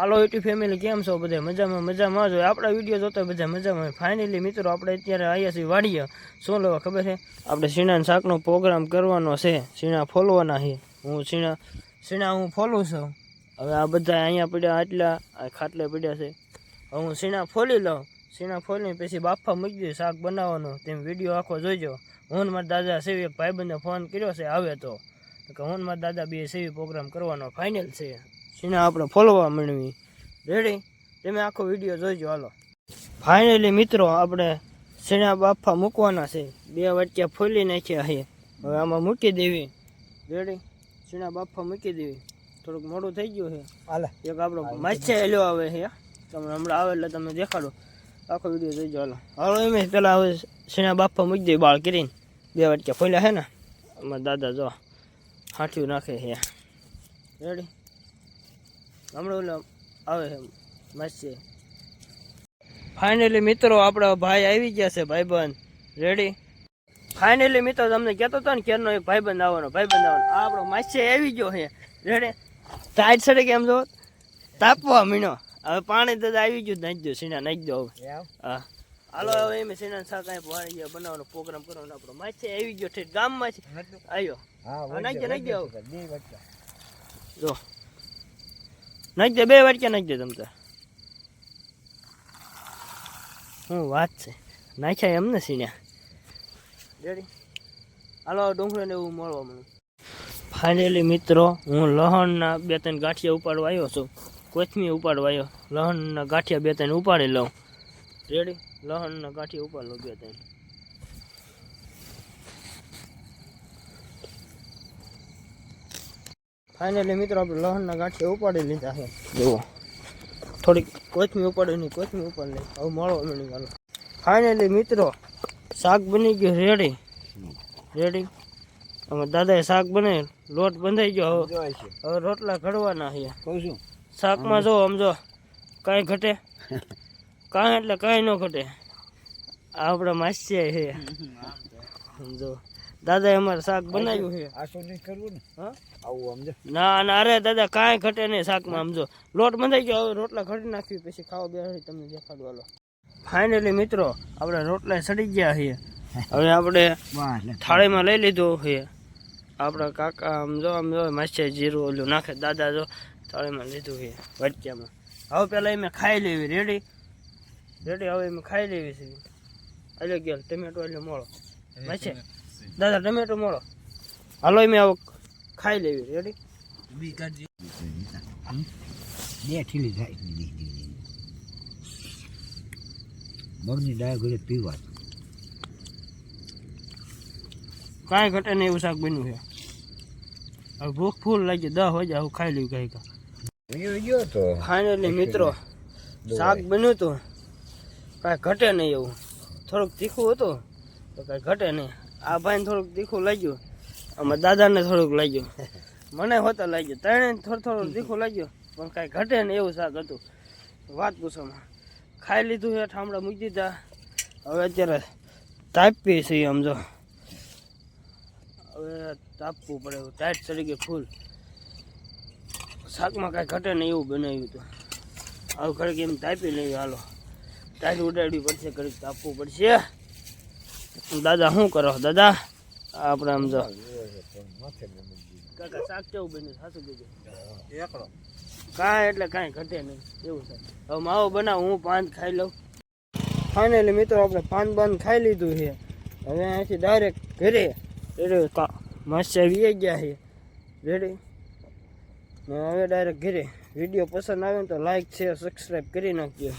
હાલો YouTube family, કેમ છો બધા? મજામાં મજામાં જ હોય. આપણા વીડિયો જોતા બધા મજામાં હોય. ફાઇનલી મિત્રો, આપણે અત્યારે આવ્યા છીએ વાડીએ. શું લેવા ખબર છે? આપણે સીણાના શાકનો પ્રોગ્રામ કરવાનો છે. સીણા ફોલવાના છે. હું સીણા સીણા હું ફોલું છું. હવે આ બધા અહીંયા પડ્યા, આટલા, આ ખાટલે પડ્યા છે. હવે હું સીણા ફોલી લઉં. સીણા ફોલીને પછી બાફા મૂકી દઉં, શાક બનાવવાનો. તેમ વીડિયો આખો જોઈજો. હું મારા દાદા સેવી એક ભાઈબંધને ફોન કર્યો છે, આવે તો. કે હું મારા દાદા બે સેવી પ્રોગ્રામ કરવાનો ફાઇનલ છે. સીના આપણે ફોલવા માંડવી. રેડી તમે આખો વીડિયો જોઈજો હાલો. ફાઇનલી મિત્રો આપણે શેણા બાફા મૂકવાના છે? બે વચ્ચે ફોલી નાખ્યા છે. હવે આમાં મૂકી દેવી. રેડી સીણા બાફા મૂકી દેવી? થોડુંક મોડું થઈ ગયું છે. હાલે. એક આપણો માછે એલો આવે છે. તમે હમણાં આવે એટલે તમે દેખાડો. આખો વીડિયો જોઈજો હાલો. હાલો એમ પેલા હવે શેણા બાફા મૂકી દેવી બાળ કરીને. બે વચ્ચે ફોલ્યા છે ને. અમારા દાદા જો હાંઠ્યું નાખે છે. રેડી હમણાં ઓલો આવે છે માસી ફાઇનલી મિત્રો આપણા ભાઈ આવી ગયા છે ભાઈબંધ. રેડી ફાઇનલી મિત્રો તમને કહેતો હતો ને કેરનો એક ભાઈબંધ આવવાનો ભાઈબંધ આવવાનો. આ આપણો માસી આવી ગયો છે. રેડી ટાઈટ સડે કેમ જો તાપવા મીણો. હવે પાણી તો આવી ગયું નાખી દો સીના નાખી દો હવે. હા. હાલો હવે એમ સીના શાક અહીં પાણી ગયા બનાવવાનો પ્રોગ્રામ કરવાનો આપણો માસી આવી ગયો ઠેઠ ગામમાં છે આવ્યો હા, નાખી દો નાખી દો. જો. નાખી દે બે વાટક્યા નાખી દે તમતા હું વાત છે? નાખ્યા એમ ને રેડી. હાલો ડુંગળી ને એવું મળવા મને ફાઇનલી મિત્રો હું લહણના બે ત્રણ ગાંઠિયા ઉપાડવા આવ્યો છું. કોથમી ઉપાડવા આવ્યો. લહણના ગાંઠિયા બે ત્રણ ઉપાડી લઉં. રેડી. લહણના ગાંઠિયા ઉપાડ લઉં બે ત્રણ. ફાઇનલી મિત્રો આપણે લહણના ગાંઠે ઉપાડી લીધા છે. જુઓ. થોડીક કોથમી નહીં કોથમી ઉપાડી લઈ. હવે મળો મળી ગયો ફાઇનલી મિત્રો શાક બની ગયું રેડી રેડી અમે દાદાએ શાક બનાવી લોટ બંધાઈ ગયો. હવે હવે રોટલા ઘડવાના છે. કહું છું. શાકમાં જો સમજો કાંઈ ઘટે? કાંઈ એટલે કાંઈ ન ઘટે. આ આપણા માસ્યા છે. સમજો દાદાએ અમારે શાક બનાવ્યું છે. આ શું નહીં કરવું ને? હા? આવું સમજો ના ના અરે દાદા કાંઈ ઘટે નહીં શાકમાં સમજો લોટ બંધાઈ ગયો હવે રોટલા ઘડી નાખ્યું પછી ખાવા બેસાડી તમને દેખાડવા હાલો. ફાઇનલી મિત્રો આપણે રોટલા સડી ગયા છીએ. હવે આપણે થાળીમાં લઈ લીધું છે. આપણા કાકા આમ જો આમ જો માછે જીરું ઓલું નાખે દાદા જો થાળીમાં લીધું છે વચ્ચેમાં હવે પહેલાં મેં ખાઈ લેવી રેડી રેડી હવે એમ ખાઈ લેવી છે. એટલે ગયેલ ટમેટો એટલે મોળો. માછે દાદા ટમેટો મોળો. હાલો મેં આવો ખાઈ લેવી. રેડી બે ઠીલી થાય. મગની દાળ ઘરે પીવા કાંઈ ઘટે નહીં એવું શાક બન્યું છે. હવે ભૂખ ફૂલ લાગી દહ હોય જાય હું ખાઈ લઉં કાંઈ કાંઈ. ગયો તો. ફાઇનલી મિત્રો શાક બન્યું હતું. કાંઈ ઘટે નહીં એવું. થોડુંક તીખું હતું તો કાંઈ ઘટે નહીં. આ ભાઈને થોડુંક તીખું લાગ્યું. આમાં દાદાને થોડુંક લાગ્યું. મને હોતા લાગ્યું. ત્રણે થોડું થોડું તીખું લાગ્યું. પણ કાંઈ ઘટે ને એવું શાક હતું. વાત પૂછોમાં. ખાઈ લીધું છે ઠામડા મૂકી દીધા. હવે અત્યારે તાપીએ છે સમજો હવે તાપવું પડે એવું. ટાઈટ ચડી ગઈ ફૂલ. શાકમાં કાંઈ ઘટે નહીં એવું બનાવ્યું હતું. હવે ઘડીક એમ તાપી લઈએ હાલો. ટાઈટ ઉડાડવી પડશે ઘડીક તાપવું પડશે. દાદા શું કરો? દાદા આપણે આમ જો. કાકા શાક કેવું બન્યું? સાચું કીધું. એકડો કાંઈ એટલે કાંઈ ઘટે નહીં. એવું છે. હવે માવો બનાવ હું પાન ખાઈ લઉં. ફાઇનલી મિત્રો આપણે પાન બાન ખાઈ લીધું છે. હવે અહીંથી ડાયરેક્ટ ઘરે રેડી મસ્ત આવી ગયા છે. રેડી ને હવે ડાયરેક્ટ ઘરે. વીડિયો પસંદ આવે ને તો લાઈક શેર સબસ્ક્રાઈબ કરી નાખજો.